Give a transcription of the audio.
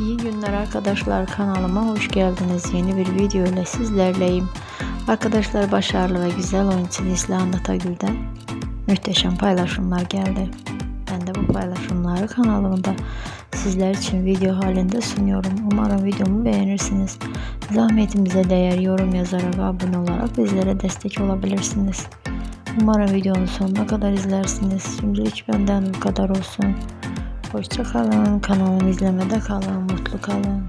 İyi günler arkadaşlar kanalıma hoş geldiniz. Yeni bir video ile sizlerleyim. Arkadaşlar başarılı ve güzel oyuncu Neslihan Atagül'den muhteşem paylaşımlar geldi. Ben de bu paylaşımları kanalımda sizler için video halinde sunuyorum. Umarım videomu beğenirsiniz. Zahmetimize değer yorum yazarak abone olarak bizlere destek olabilirsiniz. Umarım videonun sonuna kadar izlersiniz. Şimdilik benden bu kadar olsun. Hoşça kalın. Kanalımı izlemede kalın. Mutlu kalın.